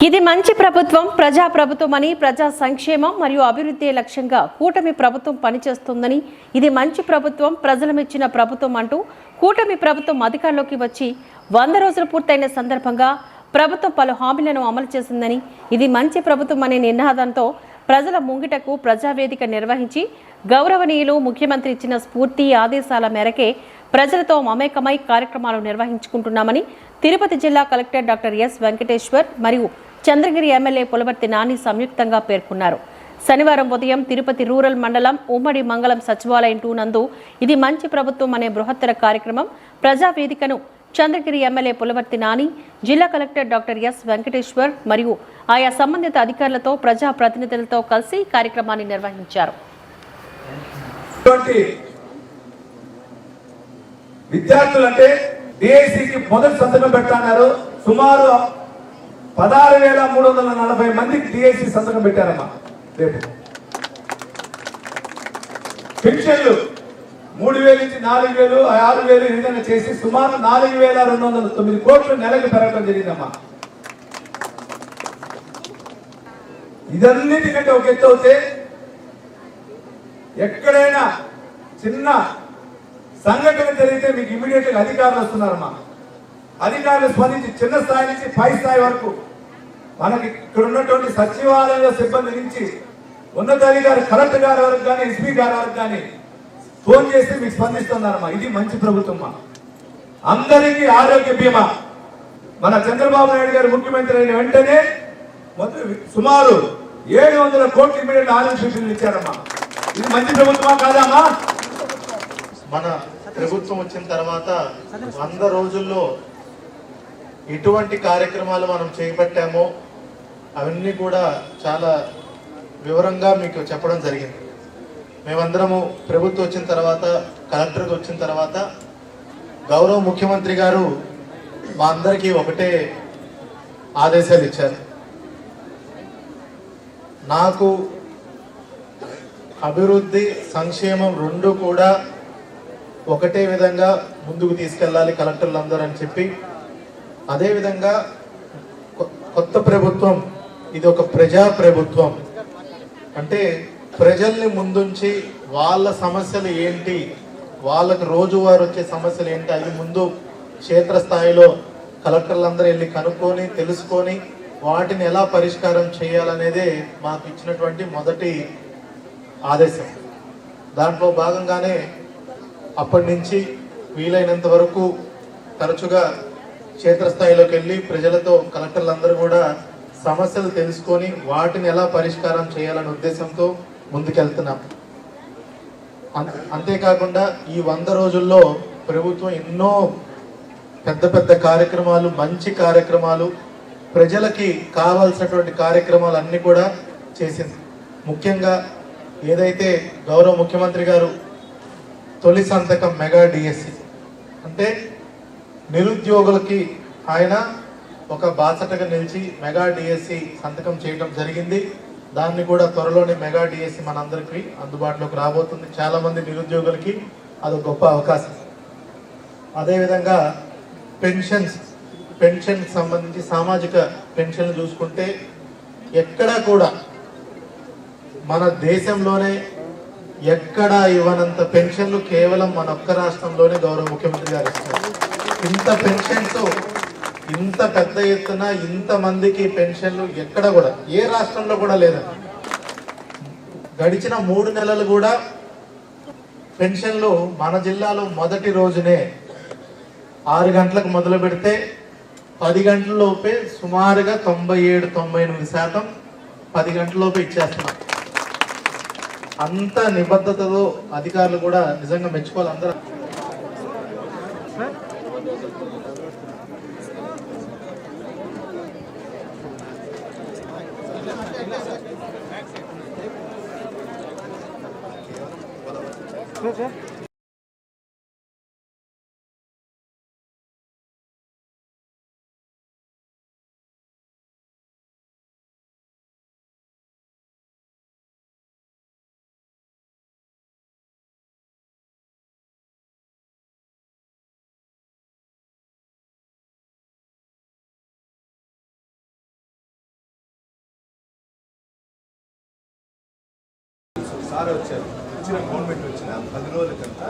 ఇది మంచి ప్రభుత్వం ప్రజా ప్రభుత్వం అని ప్రజా సంక్షేమం మరియు అభివృద్ధి లక్ష్యంగా కూటమి ప్రభుత్వం పనిచేస్తుందని ఇది మంచి ప్రభుత్వం ప్రజలమిచ్చిన ప్రభుత్వం అంటూ కూటమి ప్రభుత్వం అధికారంలోకి వచ్చి వంద రోజులు పూర్తయిన సందర్భంగా ప్రభుత్వం పలు హామీలను అమలు చేసిందని ఇది మంచి ప్రభుత్వం అనే నినాదంతో ప్రజల ముంగిటకు ప్రజావేదిక నిర్వహించి గౌరవనీయులు ముఖ్యమంత్రి ఇచ్చిన స్ఫూర్తి ఆదేశాల మేరకే ప్రజలతో మమేకమై కార్యక్రమాలు నిర్వహించుకుంటున్నామని తిరుపతి జిల్లా కలెక్టర్ డాక్టర్ ఎస్ వెంకటేశ్వర్ మరియు చంద్రగిరి ఎమ్మెల్యే పులవర్తి నాని సంయుక్తంగా పేర్కొన్నారు. శనివారం ఉదయం తిరుపతి రూరల్ మండలం ఉమ్మడి మంగళం సచివాలయం టూ నందు ఇది మంచి ప్రభుత్వం అనే బృహత్తర కార్యక్రమం. ప్రజావేదికను చంద్రగిరి ఎమ్మెల్యే పులవర్తి నాని జిల్లా కలెక్టర్ డాక్టర్ ఎస్ వెంకటేశ్వర్ మరియు ఆయా సంబంధిత అధికారులతో ప్రజా ప్రతినిధులతో కలిసి కార్యక్రమాన్ని నిర్వహించారు. విద్యార్థులు అంటే డిఐసికి మొదటి సంతకం పెట్టన్నారు. సుమారు పదహారు వేల మూడు వందల నలభై మందికి డిఐసి సంతకం పెట్టారమ్మా. రేపు. పెన్షన్లు మూడు వేలు నుంచి నాలుగు వేలు ఆరు వేలు ఈ విధంగా చేసి సుమారు నాలుగు వేల రెండు వందల తొమ్మిది కోట్లు నెలకు పెరగడం జరిగిందమ్మా. ఇదన్నిటికంటే ఒక ఎత్తు అవుతే ఎక్కడైనా చిన్న సంఘటన జరిగితే మీకు ఇమీడియట్గా అధికారులు వస్తున్నారమ్మా. అధికారులు స్పందించి చిన్న స్థాయి నుంచి పై స్థాయి వరకు మనకి ఇక్కడ ఉన్నటువంటి సచివాలయ సిబ్బంది నుంచి ఉన్నతాధికారి కలెక్టర్ గారి వరకు కానీ ఎస్పీ గారి వరకు కానీ ఫోన్ చేసి మీకు స్పందిస్తున్నారమ్మా. ఇది మంచి ప్రభుత్వం అందరికీ ఆరోగ్య బీమా. మన చంద్రబాబు నాయుడు గారు ముఖ్యమంత్రి అయిన వెంటనే సుమారు ఏడు వందల కోట్ల ఇమీడియట్ ఆరోగ్య ఇచ్చారమ్మా. ఇది మంచి ప్రభుత్వమా కాదమ్మా? మన ప్రభుత్వం వచ్చిన తర్వాత వంద రోజుల్లో ఎటువంటి కార్యక్రమాలు మనం చేపట్టామో అవన్నీ కూడా చాలా వివరంగా మీకు చెప్పడం జరిగింది. మేమందరము ప్రభుత్వం వచ్చిన తర్వాత కలెక్టర్కి వచ్చిన తర్వాత గౌరవ ముఖ్యమంత్రి గారు మా అందరికీ ఒకటే ఆదేశాలు ఇచ్చారు. నాకు అభివృద్ధి సంక్షేమం రెండు కూడా ఒకటే విధంగా ముందుకు తీసుకెళ్ళాలి కలెక్టర్లు అందరూ అని చెప్పి అదేవిధంగా కొత్త ప్రభుత్వం ఇది ఒక ప్రజా ప్రభుత్వం అంటే ప్రజల్ని ముందుంచి వాళ్ళ సమస్యలు ఏంటి వాళ్ళకు రోజువారు వచ్చే సమస్యలు ఏంటి అది ముందు క్షేత్రస్థాయిలో కలెక్టర్లందరూ వెళ్ళి కనుక్కొని తెలుసుకొని వాటిని ఎలా పరిష్కారం చేయాలనేదే మాకు ఇచ్చినటువంటి మొదటి ఆదేశం. దాంట్లో భాగంగానే అప్పటి నుంచి వీలైనంత వరకు తరచుగా క్షేత్రస్థాయిలోకి వెళ్ళి ప్రజలతో కలెక్టర్లందరూ కూడా సమస్యలు తెలుసుకొని వాటిని ఎలా పరిష్కారం చేయాలనే ఉద్దేశంతో ముందుకెళ్తున్నాం. అంతేకాకుండా ఈ వంద రోజుల్లో ప్రభుత్వం ఎన్నో పెద్ద పెద్ద కార్యక్రమాలు మంచి కార్యక్రమాలు ప్రజలకి కావాల్సినటువంటి కార్యక్రమాలు అన్ని కూడా చేసింది. ముఖ్యంగా ఏదైతే గౌరవ ముఖ్యమంత్రి గారు తొలి సంతకం మెగా డిఎస్సి అంటే నిరుద్యోగులకి ఆయన ఒక బాసటగా నిలిచి మెగా డిఎస్సి సంతకం చేయడం జరిగింది. దాన్ని కూడా త్వరలోనే మెగా డిఎస్సి మనందరికీ అందుబాటులోకి రాబోతుంది. చాలామంది నిరుద్యోగులకి అది గొప్ప అవకాశం. అదేవిధంగా పెన్షన్స్ పెన్షన్ సంబంధించి సామాజిక పెన్షన్లు చూసుకుంటే ఎక్కడా కూడా మన దేశంలోనే ఎక్కడా ఇవ్వనంత పెన్షన్లు కేవలం మన ఒక్క రాష్ట్రంలోనే గౌరవ ముఖ్యమంత్రి గారు ఇస్తారు. ఇంత పెన్షన్స్ ఇంత పెద్ద ఎత్తున ఇంత మందికి పెన్షన్లు ఎక్కడ కూడా ఏ రాష్ట్రంలో కూడా లేదండి గడిచిన మూడు నెలలు కూడా పెన్షన్లు మన జిల్లాలో మొదటి రోజునే ఆరు గంటలకు మొదలు పెడితే పది గంటలలోపే సుమారుగా తొంభై ఏడు తొంభై ఎనిమిది శాతం పది గంటలలోపే ఇచ్చేస్తున్నాం. అంత నిబద్ధతతో అధికారులు కూడా నిజంగా మెచ్చుకోవాలి అందరూ. 그래 그래 సార్ వచ్చారు. వచ్చిన గవర్నమెంట్ వచ్చిన పది రోజుల కింద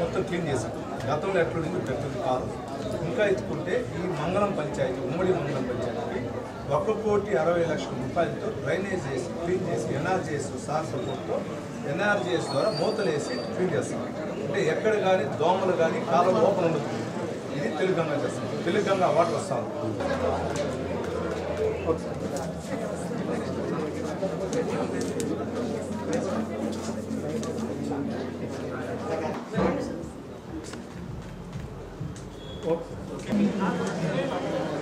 మొత్తం క్లీన్ చేశాం గతంలో ఎట్లుండింది పెద్దది కాదు. ఇంకా ఎత్తుకుంటే ఈ మంగళం పంచాయతీ ఉమ్మడి మంగళం పంచాయతీకి ఒక కోటి అరవై లక్షల రూపాయలతో డ్రైనేజ్ చేసి క్లీన్ చేసి ఎన్ఆర్జీఎస్ సార్ సపోర్ట్తో ఎన్ఆర్జీఎస్ ద్వారా మూతలు వేసి క్లీన్ చేస్తాం. అంటే ఎక్కడ కానీ దోమలు కానీ కాలం ఓపెన్ ఉండదు. ఇది తెలుగంగా చేస్తాం. తెలుగంగా వాటర్ వస్తాం. Okay.